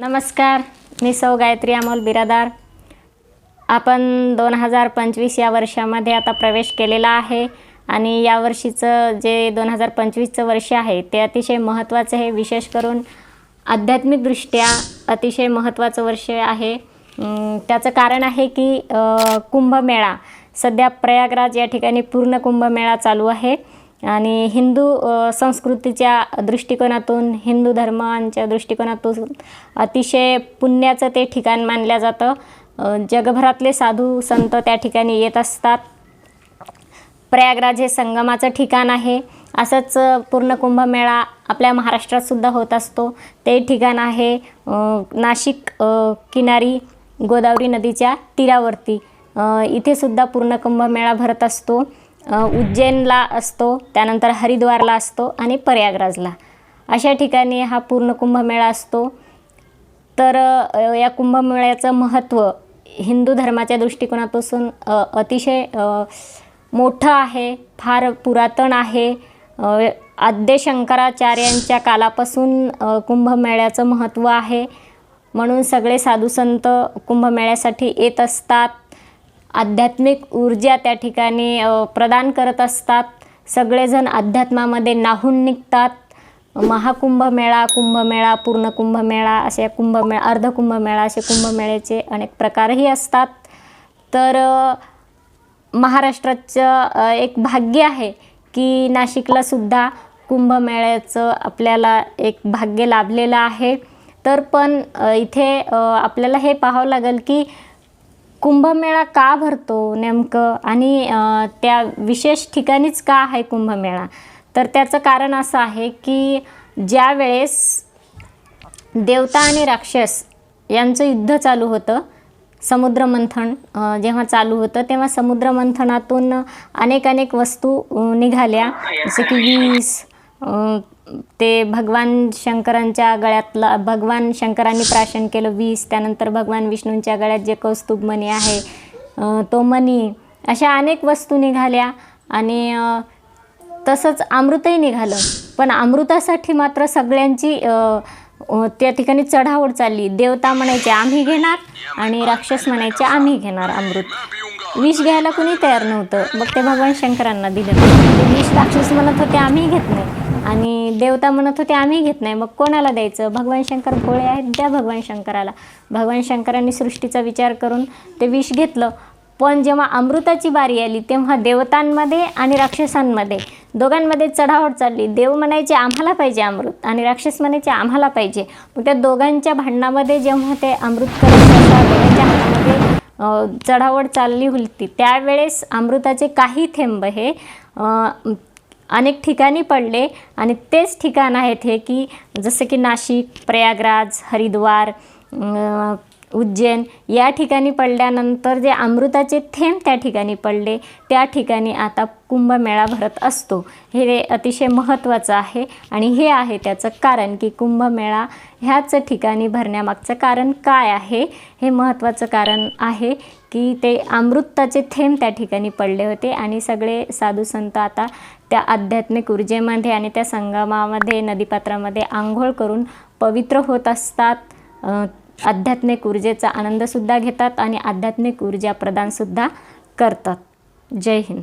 नमस्कार मी सौ गायत्री अमोल बिरादार. आपण दोन हजार पंचवीस या वर्षामध्ये आता प्रवेश केलेला आहे आणि या वर्षीचं जे दोन हजार पंचवीसचं वर्ष आहे ते अतिशय महत्त्वाचं आहे. विशेष करून आध्यात्मिकदृष्ट्या अतिशय महत्त्वाचं वर्ष आहे. त्याचं कारण आहे की कुंभमेळा. सध्या प्रयागराज या ठिकाणी पूर्ण कुंभमेळा चालू आहे. आणि हिंदू संस्कृतीच्या दृष्टिकोनातून हिंदू धर्मांच्या दृष्टिकोनातून अतिशय पुण्याचं ते ठिकाण मानलं जातं. जगभरातले साधू संत त्या ठिकाणी येत असतात. प्रयागराज हे संगमाचं ठिकाण आहे. असंच पूर्ण कुंभमेळा आपल्या महाराष्ट्रात सुद्धा होत असतो. ते ठिकाण आहे नाशिक किनारी गोदावरी नदीच्या तीरावरती. इथे सुद्धा पूर्ण कुंभमेळा भरत असतो. उज्जैनला असतो त्यानंतर हरिद्वारला असतो आणि प्रयागराजला. अशा ठिकाणी हा पूर्ण कुंभमेळा असतो. तर या कुंभमेळ्याचं महत्त्व हिंदू धर्माच्या दृष्टिकोनापासून अतिशय मोठं आहे फार पुरातन आहे. आद्य शंकराचार्यांच्या कालापासून कुंभमेळ्याचं महत्त्व आहे. म्हणून सगळे साधुसंत कुंभमेळ्यासाठी येत असतात. आध्यात्मिक ऊर्जा त्या ठिकाणी प्रदान करत असतात. सगळेजण अध्यात्मामध्ये नाहून निघतात. महाकुंभमेळा कुंभमेळा पूर्ण कुंभमेळा असे कुंभमेळा अर्ध कुंभमेळा असे कुंभमेळ्याचे अनेक प्रकारही असतात. तर महाराष्ट्राचं एक भाग्य आहे की नाशिकला सुद्धा कुंभमेळ्याचं आपल्याला एक भाग्य लाभलेलं आहे. तर पण इथे आपल्याला हे पाहावं लागेल की कुंभमेळा का भरतो नेमकं? आणि त्या विशेष ठिकाणीच का आहे कुंभमेळा? तर त्याचं कारण असं आहे की ज्या वेळेस देवता आणि राक्षस यांचं युद्ध चालू होतं समुद्रमंथन जेव्हा चालू होतं तेव्हा समुद्रमंथनातून अनेक अनेक वस्तू निघाल्या. जसे की वीस ते भगवान शंकरांच्या गळ्यातला भगवान शंकरांनी प्राशन केलं वीस त्यानंतर भगवान विष्णूंच्या गळ्यात जे कौस्तुभ मणी आहे तो मणी अशा अनेक वस्तू निघाल्या आणि तसंच अमृतही निघालं. पण अमृतासाठी मात्र सगळ्यांची त्या ठिकाणी चढावड चालली. देवता म्हणायचे आम्ही घेणार आणि राक्षस म्हणायचे आम्ही घेणार अमृत. विष घ्यायला कुणी तयार नव्हतं. मग ते भगवान शंकरांना दिलं. ते विष राक्षस म्हणत होते आम्ही घेत नाही. आणि देवता म्हणत होते आम्ही घेत नाही. मग कोणाला द्यायचं? भगवान शंकर भोळे आहेत द्या भगवान शंकराला. भगवान शंकरांनी सृष्टीचा विचार करून ते विष घेतलं. पण जेव्हा अमृताची बारी आली तेव्हा देवतांमध्ये आणि राक्षसांमध्ये दोघांमध्ये चढाओढ चालली. देव म्हणायचे आम्हाला पाहिजे अमृत. आणि राक्षस म्हणायचे आम्हाला पाहिजे. मग त्या दोघांच्या भांडणामध्ये जेव्हा ते अमृत दोघांच्या हातामध्ये अ, चालली होती त्यावेळेस अमृताचे काही थेंब हे अनेक ठिकाणी पडले. आणि तेच ठिकाण आहेत हे की जसं की नाशिक प्रयागराज हरिद्वार उज्जैन या ठिकाणी पडल्यानंतर जे अमृताचे थेंब त्या ठिकाणी पडले त्या ठिकाणी आता कुंभमेळा भरत असतो. हे अतिशय महत्त्वाचं आहे आणि हे आहे त्याचं कारण की कुंभमेळा ह्याच ठिकाणी भरण्यामागचं कारण काय आहे? हे महत्त्वाचं कारण आहे की ते अमृताचे थेंब त्या ठिकाणी पडले होते आणि सगळे साधू संत आता त्या आध्यात्मिक ऊर्जेमध्ये आणि त्या संगमामध्ये नदीपात्रामध्ये आंघोळ करून पवित्र होत असतात. आध्यात्मिक ऊर्जेचा आनंदसुद्धा घेतात आणि आध्यात्मिक ऊर्जा प्रदानसुद्धा करतात. जय हिंद.